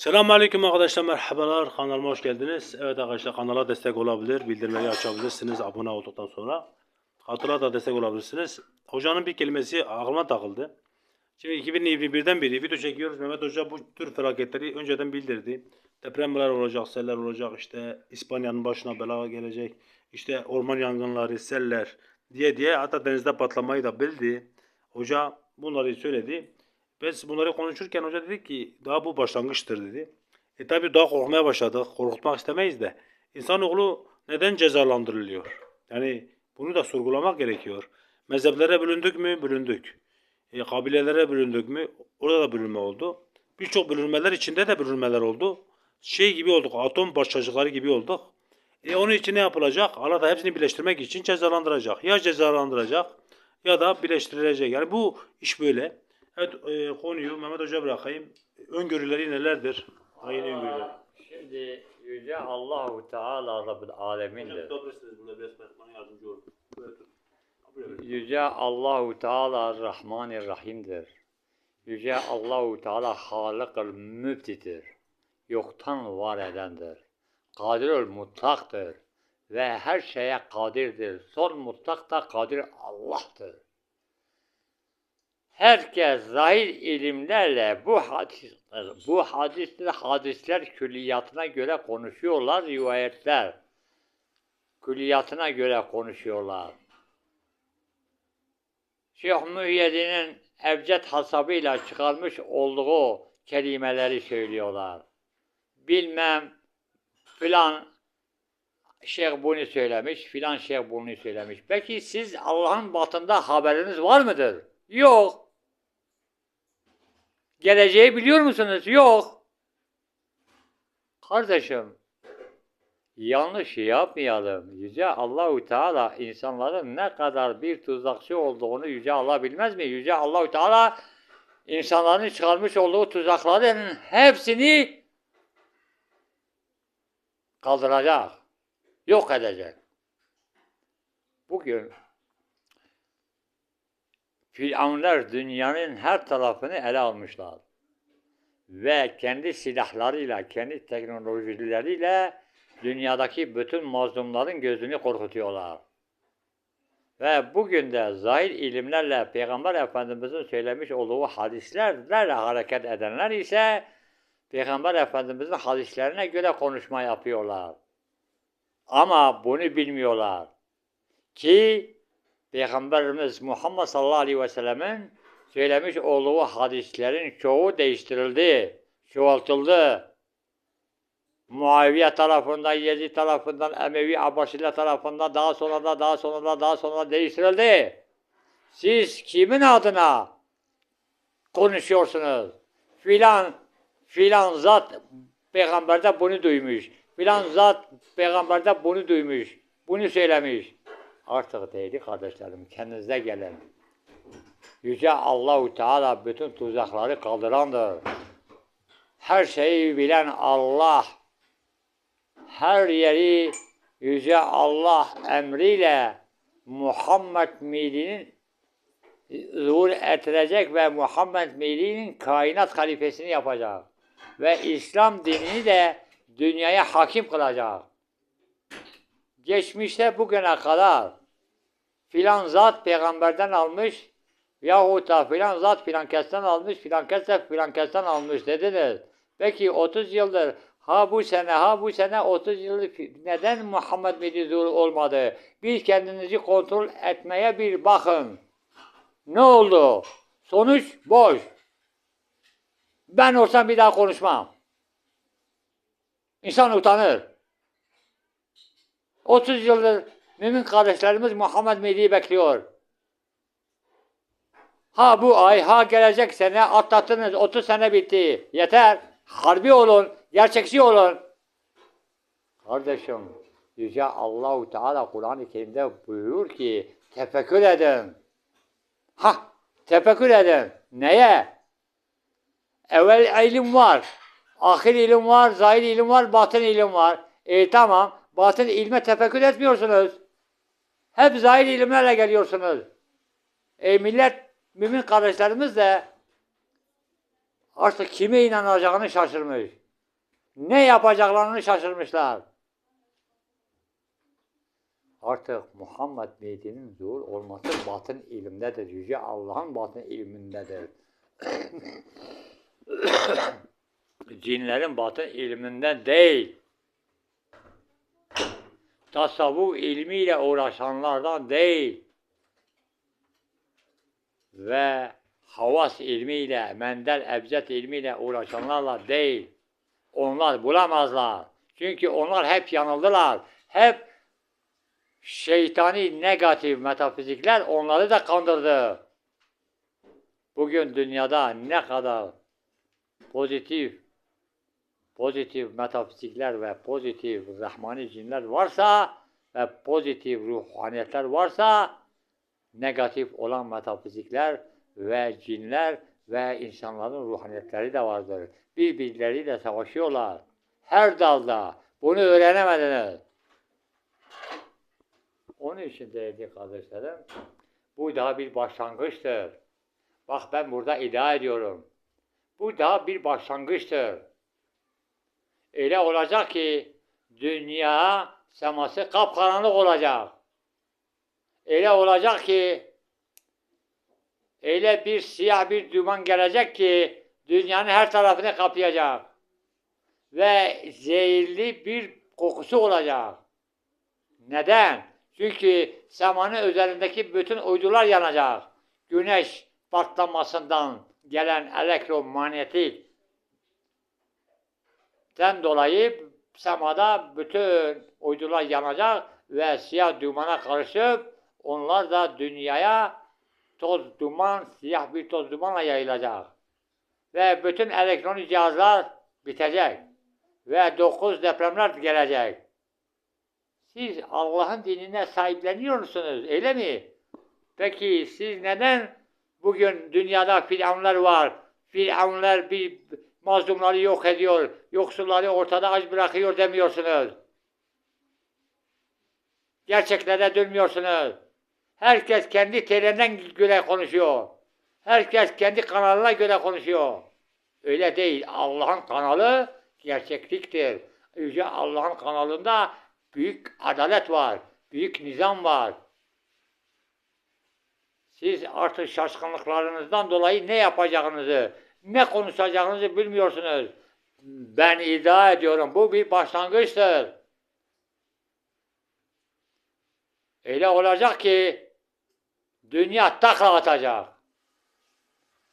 Selamünaleyküm arkadaşlar merhabalar kanalıma hoş geldiniz. Evet arkadaşlar kanala destek olabilir, bildirmeyi açabilirsiniz abone olduktan sonra. Hatıra da destek olabilirsiniz. Hocanın bir kelimesi aklıma takıldı. Şimdi 2021'den beri video çekiyoruz. Mehmet Hoca bu tür felaketleri önceden bildirdi. Depremler olacak, seller olacak, işte İspanya'nın başına bela gelecek, işte orman yangınları, seller diye diye hatta denizde patlamayı da bildi. Hoca bunları söyledi. Biz bunları konuşurken hoca dedi ki daha bu başlangıçtır dedi. E tabi daha korkmaya başladık. Korkutmak istemeyiz de. İnsanoğlu neden cezalandırılıyor? Yani bunu da sorgulamak gerekiyor. Mezheplere bölündük mü? Bölündük. E, kabilelere bölündük mü? Orada da bölünme oldu. Birçok bölünmeler içinde de bölünmeler oldu. Şey gibi olduk, atom parçacıkları gibi olduk. E onun için ne yapılacak? Allah da hepsini birleştirmek için cezalandıracak. Ya cezalandıracak ya da birleştirilecek. Yani bu iş böyle. Evet e, konuyu Mehmet Hoca bırakayım. Öngörüleri nelerdir? Aynı öngörüler. Şimdi Yüce Allahu Teala Rabbül Alemin'dir. Yüce Allahu Teala Rahmanir-Rahim'dir. Yüce Allahu Teala Halık'ıl Mübtidir. Yoktan var edendir. Kadirül mutlaktır. Ve her şeye kadirdir. Son mutlak da kadir Allah'tır. Herkes zahir ilimlerle bu hadis, bu hadisler, hadisler külliyatına göre konuşuyorlar, rivayetler. Külliyatına göre konuşuyorlar. Şeyh Muhyiddin'in Ebced hasabıyla çıkarmış olduğu kelimeleri söylüyorlar. Bilmem filan şeyh bunu söylemiş, filan şeyh bunu söylemiş. Peki siz Allah'ın batında haberiniz var mıdır? Yok. Geleceği biliyor musunuz? Yok. Kardeşim, yanlış yapmayalım. Yüce Allahu Teala insanların ne kadar bir tuzakçı olduğunu Yüce Allah bilmez mi? Yüce Allahu Teala insanların çıkarmış olduğu tuzakların hepsini kaldıracak. Yok edecek. Bugün Firavunlar dünyanın her tarafını ele almışlar. Ve kendi silahlarıyla, kendi teknolojileriyle dünyadaki bütün mazlumların gözünü korkutuyorlar. Ve bugün de zahir ilimlerle Peygamber Efendimiz'in söylemiş olduğu hadislerle hareket edenler ise Peygamber Efendimiz'in hadislerine göre konuşma yapıyorlar. Ama bunu bilmiyorlar. Ki Peygamberimiz Muhammed sallallahu aleyhi ve sellemin söylemiş olduğu hadislerin çoğu değiştirildi, çoğaltıldı. Muaviye tarafından, Yezid tarafından, Emevi Abbasiler tarafından daha sonra da daha sonra da daha sonra da değiştirildi. Siz kimin adına konuşuyorsunuz? Filan filan zat peygamberde bunu duymuş. Filan zat peygamberde bunu duymuş. Bunu söylemiş. Artık değerli kardeşlerim kendinize gelin. Yüce Allahu Teala bütün tuzakları kaldırandır. Her şeyi bilen Allah. Her yeri Yüce Allah emriyle Muhammed Mili'nin zuhur ettirecek ve Muhammed Mili'nin kainat halifesini yapacak. Ve İslam dinini de dünyaya hakim kılacak. Geçmişte bugüne kadar filan zat peygamberden almış yahut da filan zat filan kesten almış, filan kes de filan kesten almış dediniz. Peki 30 yıldır ha bu sene ha bu sene 30 yıldır neden Muhammed Mehdi olmadı? Bir kendinizi kontrol etmeye bir bakın. Ne oldu? Sonuç boş. Ben olsam bir daha konuşmam. İnsan utanır. 30 yıldır mümin kardeşlerimiz Muhammed Mehdi'yi bekliyor. Ha bu ay, ha gelecek sene atlattınız. 30 sene bitti. Yeter. Harbi olun. Gerçekçi olun. Kardeşim, Yüce Allahu Teala Kur'an-ı Kerim'de buyurur ki tefekkür edin. Ha, tefekkür edin. Neye? Evvel ilim var. Ahir ilim var, zahir ilim var, batın ilim var. E tamam, batın ilme tefekkür etmiyorsunuz. Hep zahir ilimlerle geliyorsunuz. E millet, mümin kardeşlerimiz de artık kime inanacağını şaşırmış. Ne yapacaklarını şaşırmışlar. Artık Muhammed Mehdi'nin zuhur olması batın ilimdedir. Yüce Allah'ın batın ilmindedir. Cinlerin batın ilminden değil. Tasavvuf ilmiyle uğraşanlardan değil. Ve havas ilmiyle, mendel ebced ilmiyle uğraşanlarla değil. Onlar bulamazlar. Çünkü onlar hep yanıldılar. Hep şeytani negatif metafizikler onları da kandırdı. Bugün dünyada ne kadar pozitif pozitif metafizikler ve pozitif rahmani cinler varsa ve pozitif ruhaniyetler varsa negatif olan metafizikler ve cinler ve insanların ruhaniyetleri de vardır. Birbirleriyle savaşıyorlar. Her dalda. Bunu öğrenemediniz. Onun için değerli kardeşlerim, bu daha bir başlangıçtır. Bak ben burada iddia ediyorum. Bu daha bir başlangıçtır. Öyle olacak ki dünya seması kapkaranlık olacak. Öyle olacak ki öyle bir siyah bir duman gelecek ki dünyanın her tarafını kapayacak. Ve zehirli bir kokusu olacak. Neden? Çünkü semanın üzerindeki bütün uydular yanacak. Güneş patlamasından gelen elektromanyetik den dolayı semada bütün uydular yanacak ve siyah dumana karışıp onlar da dünyaya toz duman, siyah bir toz dumanla yayılacak. Ve bütün elektronik cihazlar bitecek. Ve dokuz depremler gelecek. Siz Allah'ın dinine sahipleniyor musunuz? Öyle mi? Peki siz neden bugün dünyada firavunlar var? Firavunlar bir mazlumları yok ediyor, yoksulları ortada aç bırakıyor demiyorsunuz. Gerçeklere dönmüyorsunuz. Herkes kendi TL'den göre konuşuyor. Herkes kendi kanalına göre konuşuyor. Öyle değil. Allah'ın kanalı gerçekliktir. Yüce Allah'ın kanalında büyük adalet var. Büyük nizam var. Siz artık şaşkınlıklarınızdan dolayı ne yapacağınızı, ne konuşacağınızı bilmiyorsunuz. Ben iddia ediyorum bu bir başlangıçtır. Öyle olacak ki dünya takla atacak.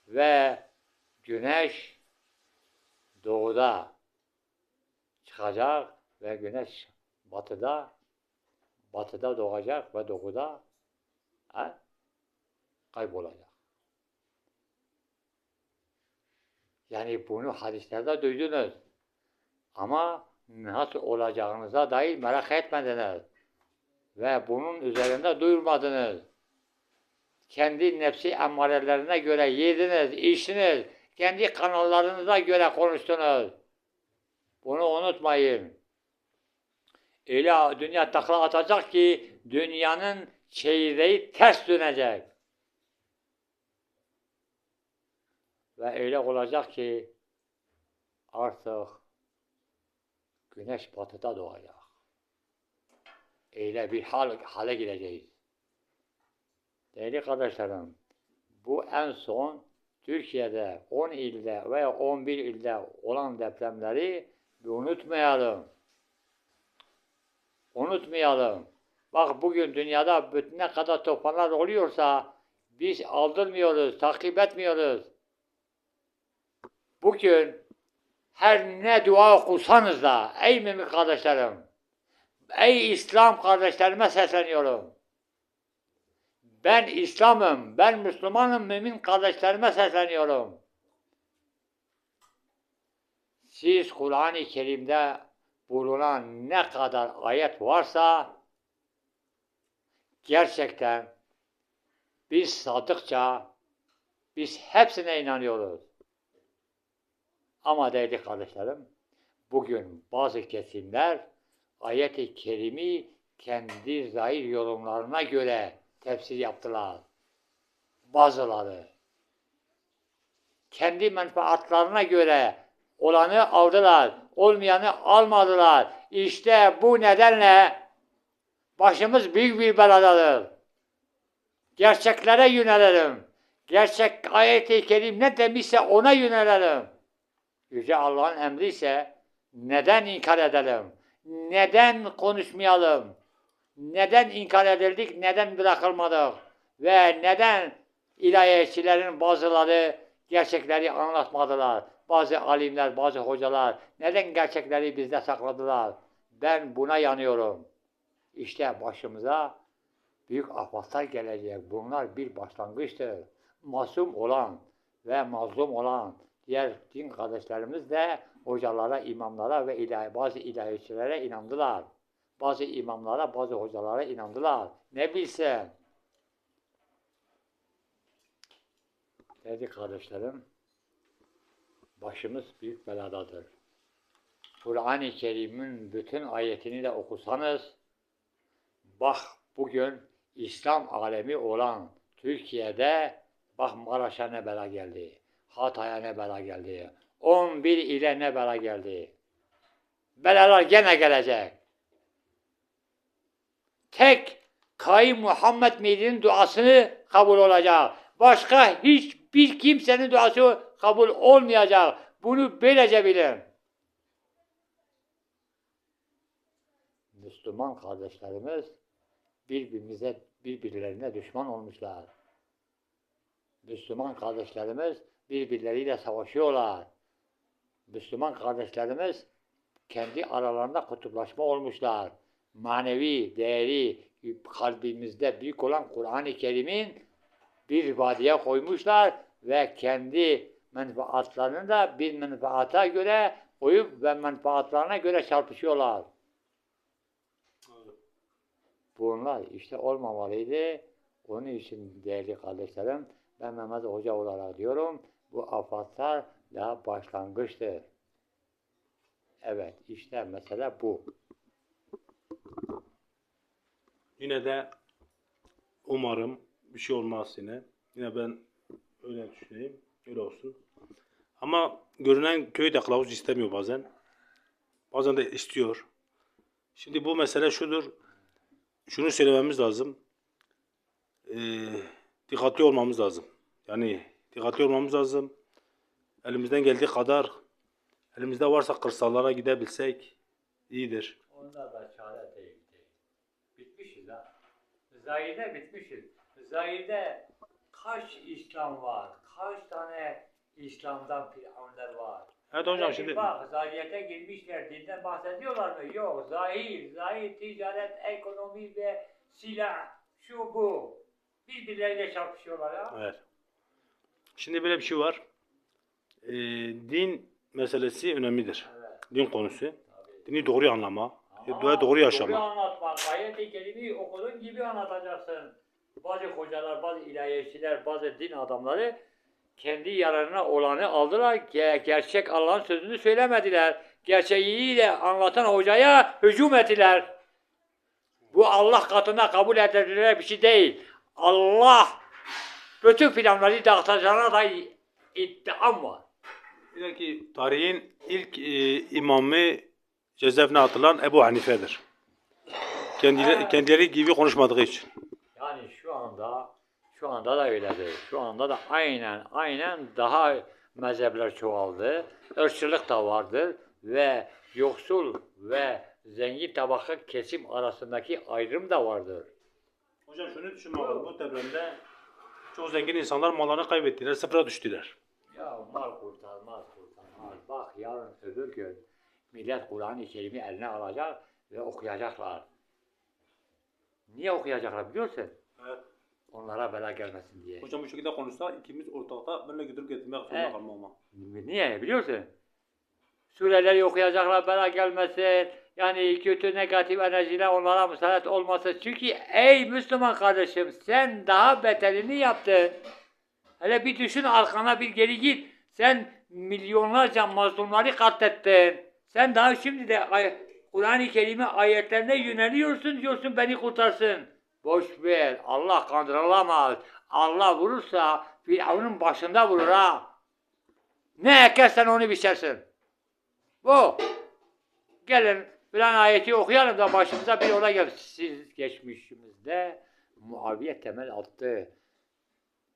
Ve güneş doğuda çıkacak ve güneş batıda batıda doğacak ve doğuda ha, kaybolacak. Yani bunu hadislerde duydunuz. Ama nasıl olacağınıza dair merak etmediniz. Ve bunun üzerinde duyurmadınız. Kendi nefsi emmarelerine göre yediniz, içtiniz. Kendi kanallarınıza göre konuştunuz. Bunu unutmayın. Öyle dünya takla atacak ki dünyanın çeyreği ters dönecek. Ve öyle olacak ki artık güneş batıda doğacak. Öyle bir hal, hale gireceğiz. Değerli kardeşlerim, bu en son Türkiye'de 10 ilde veya 11 ilde olan depremleri unutmayalım. Unutmayalım. Bak bugün dünyada ne kadar tufanlar oluyorsa biz aldırmıyoruz, takip etmiyoruz. Bugün her ne dua okursanız da ey mümin kardeşlerim, ey İslam kardeşlerime sesleniyorum. Ben İslam'ım, ben Müslümanım, mümin kardeşlerime sesleniyorum. Siz Kur'an-ı Kerim'de bulunan ne kadar ayet varsa gerçekten biz sadıkça biz hepsine inanıyoruz. Ama değerli kardeşlerim, bugün bazı kesimler ayet-i kerimi kendi zahir yorumlarına göre tefsir yaptılar. Bazıları kendi menfaatlarına göre Olanı aldılar. Olmayanı almadılar. İşte bu nedenle başımız büyük bir beladadır. Gerçeklere yönelelim. Gerçek ayet-i kerim ne demişse ona yönelelim. Yüce Allah'ın emri ise neden inkar edelim? Neden konuşmayalım? Neden inkar edildik? Neden bırakılmadık? Ve neden ilahiyatçilerin bazıları gerçekleri anlatmadılar? Bazı alimler, bazı hocalar neden gerçekleri bizde sakladılar? Ben buna yanıyorum. İşte başımıza büyük afatlar gelecek. Bunlar bir başlangıçtır. Masum olan ve mazlum olan diğer din kardeşlerimiz de hocalara, imamlara ve ilahi, bazı ilahiyatçilere inandılar. Bazı imamlara, bazı hocalara inandılar. Ne bilsin? Değerli kardeşlerim, başımız büyük beladadır. Kur'an-ı Kerim'in bütün ayetini de okusanız, bak bugün İslam alemi olan Türkiye'de bak Maraş'a ne bela geldi, Hatay'a ne bela geldi, 11 ile ne bela geldi. Belalar gene gelecek. Tek Kayın Muhammed Mehdi'nin duasını kabul olacak. Başka hiçbir kimsenin duası kabul olmayacak. Bunu böylece bilin. Müslüman kardeşlerimiz birbirimize birbirlerine düşman olmuşlar. Müslüman kardeşlerimiz birbirleriyle savaşıyorlar. Müslüman kardeşlerimiz kendi aralarında kutuplaşma olmuşlar. Manevi değeri kalbimizde büyük olan Kur'an-ı Kerim'in bir vadiye koymuşlar ve kendi menfaatlarını da bir menfaata göre koyup ve menfaatlarına göre çarpışıyorlar. Bunlar işte olmamalıydı. Onun için değerli kardeşlerim ben Mehmet Hoca olarak diyorum bu afatlar daha başlangıçtır. Evet işte mesele bu. Yine de umarım bir şey olmaz yine. Yine ben öyle düşüneyim. Öyle olsun. Ama görünen köy de kılavuz istemiyor bazen. Bazen de istiyor. Şimdi bu mesele şudur. Şunu söylememiz lazım. Ee, dikkatli olmamız lazım. Yani dikkatli olmamız lazım. Elimizden geldiği kadar elimizde varsa kırsallara gidebilsek iyidir. Onda da çare değil. Bitmişiz ha. Zahirde bitmişiz. Zahirde kaç İslam var? Kaç tane İslam'dan firavunlar var? Evet hocam Peki şimdi Bak zahiriyete girmişler. Dinden bahsediyorlar mı? Yok. Zahir, zahir, ticaret, ekonomi ve silah. Şu bu. Birbirleriyle çarpışıyorlar ya. Evet. Şimdi böyle bir şey var. Ee, din meselesi önemlidir. Evet. Din konusu. Tabii. Dini doğru anlama. Ama Doğru, doğru yaşama. Doğru anlatmak. Ayet-i Kerime'yi okuduğun gibi anlatacaksın. Bazı hocalar, bazı ilahiyatçiler, bazı din adamları kendi yararına olanı aldılar. Ge- gerçek Allah'ın sözünü söylemediler. Gerçeğiyle anlatan hocaya hücum ettiler. Bu Allah katında kabul edilir bir şey değil. Allah bütün planları dağıtacağına da iddiam var. Bir ki tarihin ilk e, imamı cezaevine atılan Ebu Hanife'dir. Kendileri, kendileri gibi konuşmadığı için. Yani şu anda şu anda da öyledir. Şu anda da aynen aynen daha mezhepler çoğaldı. Irkçılık da vardır ve yoksul ve zengin tabaka kesim arasındaki ayrım da vardır. Hocam şunu düşünme abi, bu depremde çok zengin insanlar mallarını kaybettiler, sıfıra düştüler. Ya mal kurtarmaz kurtarmaz. Bak yarın öbür gün millet Kur'an-ı Kerim'i eline alacak ve okuyacaklar. Niye okuyacaklar biliyorsun? Evet. Onlara bela gelmesin diye. Hocam bu şekilde konuşsa ikimiz ortakta benimle götürüp getirmek zorunda Evet. kalmam ama. Niye biliyorsun? Sureleri okuyacaklar bela gelmesin. Yani kötü negatif enerjiler onlara musallat olmasın. Çünkü ey Müslüman kardeşim sen daha beterini yaptın. Hele bir düşün arkana bir geri git. Sen milyonlarca mazlumları katlettin. Sen daha şimdi de Kur'an-ı Kerim'e ayetlerine yöneliyorsun diyorsun beni kurtarsın. Boş ver. Allah kandırılamaz. Allah vurursa Firavun'un başında vurur ha. Ne ekersen onu biçersin. Bu. Gelin filan ayeti okuyalım da başımıza bir olay gel. Geçmişimizde Muaviye temel attı.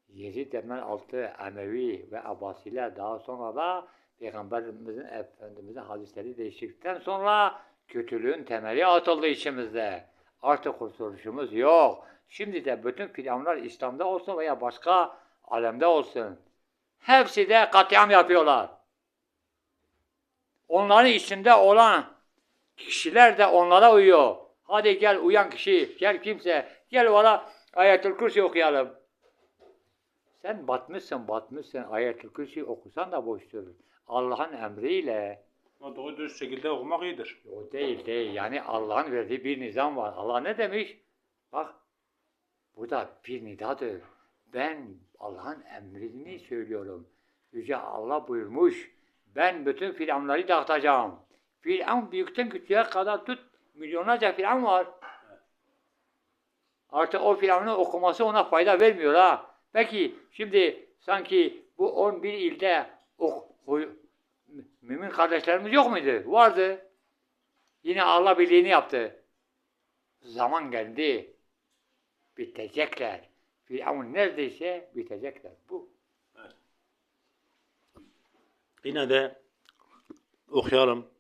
Yezid temel attı. Emevi ve Abbasiler daha sonra da Peygamberimizin Efendimizin hadisleri değiştikten sonra kötülüğün temeli atıldı içimizde. Artık kurtuluşumuz yok. Şimdi de bütün filanlar İslam'da olsun veya başka alemde olsun. Hepsi de katliam yapıyorlar. Onların içinde olan kişiler de onlara uyuyor. Hadi gel uyan kişi, gel kimse, gel bana Ayetül Kürsi okuyalım. Sen batmışsın, batmışsın. Ayetül Kürsi okusan da boştur. Allah'ın emriyle, Ama doğru dürüst şekilde okumak iyidir. o değil değil. Yani Allah'ın verdiği bir nizam var. Allah ne demiş? Bak, bu da bir nidadır. Ben Allah'ın emrini söylüyorum. Yüce Allah buyurmuş. Ben bütün filanları dağıtacağım. Filan büyükten küçüğe kadar tut. Milyonlarca filan var. Artık o filanın okuması ona fayda vermiyor ha. Peki şimdi sanki bu 11 ilde huy- mü- mümin kardeşlerimiz yok muydu? Vardı. Yine Allah birliğini yaptı. Zaman geldi. Bitecekler. Firavun neredeyse bitecekler. Bu. Yine de okuyalım.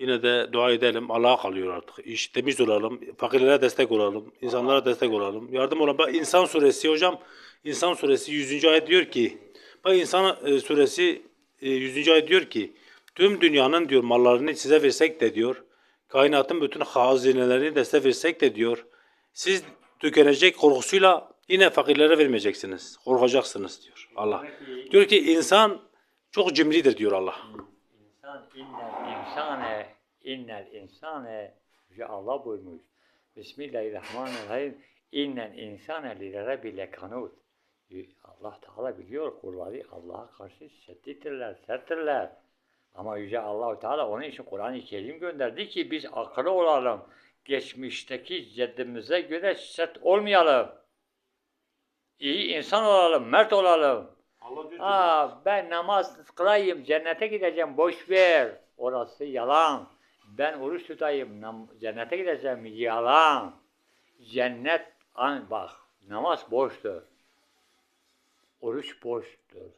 Yine de dua edelim. Allah'a kalıyor artık. İş temiz olalım. Fakirlere destek olalım. insanlara destek olalım. Yardım olalım. Bak İnsan suresi hocam. İnsan suresi 100. ayet diyor ki bak İnsan e, suresi e, 100. ayet diyor ki tüm dünyanın diyor mallarını size versek de diyor kainatın bütün hazinelerini de size versek de diyor siz tükenecek korkusuyla yine fakirlere vermeyeceksiniz. Korkacaksınız diyor Allah. Diyor ki insan çok cimridir diyor Allah. İnsan innel insane innel insane Yüce Allah buyurmuş. Bismillahirrahmanirrahim. İnnel insane li rabbil kanut. Allah Teala biliyor kulları Allah'a karşı şiddetlidirler, serttirler. Ama Yüce Allahu Teala onun için Kur'an-ı Kerim gönderdi ki biz akıllı olalım. Geçmişteki ceddimize göre sert olmayalım. İyi insan olalım, mert olalım. Allah Aa, ben namaz kılayım, cennete gideceğim, boş ver. Orası yalan. Ben oruç tutayım, cennete gideceğim, yalan. Cennet, an bak, namaz boştur. Oruç boştur.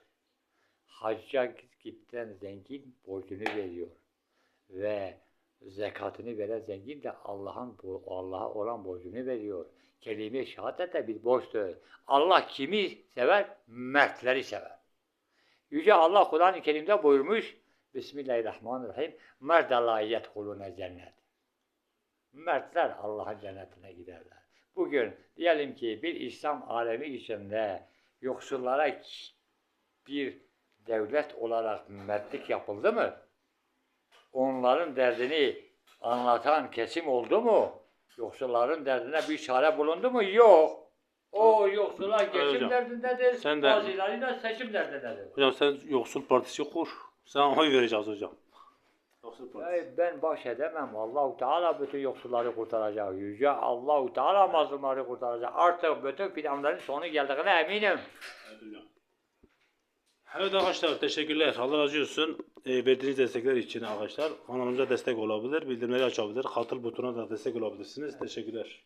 Hacca giden zengin borcunu veriyor. Ve zekatını veren zengin de Allah'ın Allah'a olan borcunu veriyor. Kelime-i de bir borçtur. Allah kimi sever? Mertleri sever. Yüce Allah Kur'an-ı Kerim'de buyurmuş. Bismillahirrahmanirrahim. Merdala yedhulune cennet. Mertler Allah'ın cennetine giderler. Bugün diyelim ki bir İslam alemi içinde yoksullara bir devlet olarak mertlik yapıldı mı? Onların derdini anlatan kesim oldu mu? Yoksulların derdine bir çare bulundu mu? Yok. O yoksullar geçim hocam. derdindedir. Sen de- Bazıları da seçim derdindedir. Hocam sen yoksul partisi kur. Sana oy vereceğiz hocam. Yoksul partisi. Ben baş edemem. Allahu Teala bütün yoksulları kurtaracak. Yüce Allahu Teala mazlumları kurtaracak. Artık bütün planların sonu geldiğine eminim. Evet hocam. Evet arkadaşlar teşekkürler. Allah razı olsun. E, verdiğiniz destekler için arkadaşlar. Kanalımıza destek olabilir. Bildirimleri açabilir. Katıl butonuna da destek olabilirsiniz. Teşekkürler.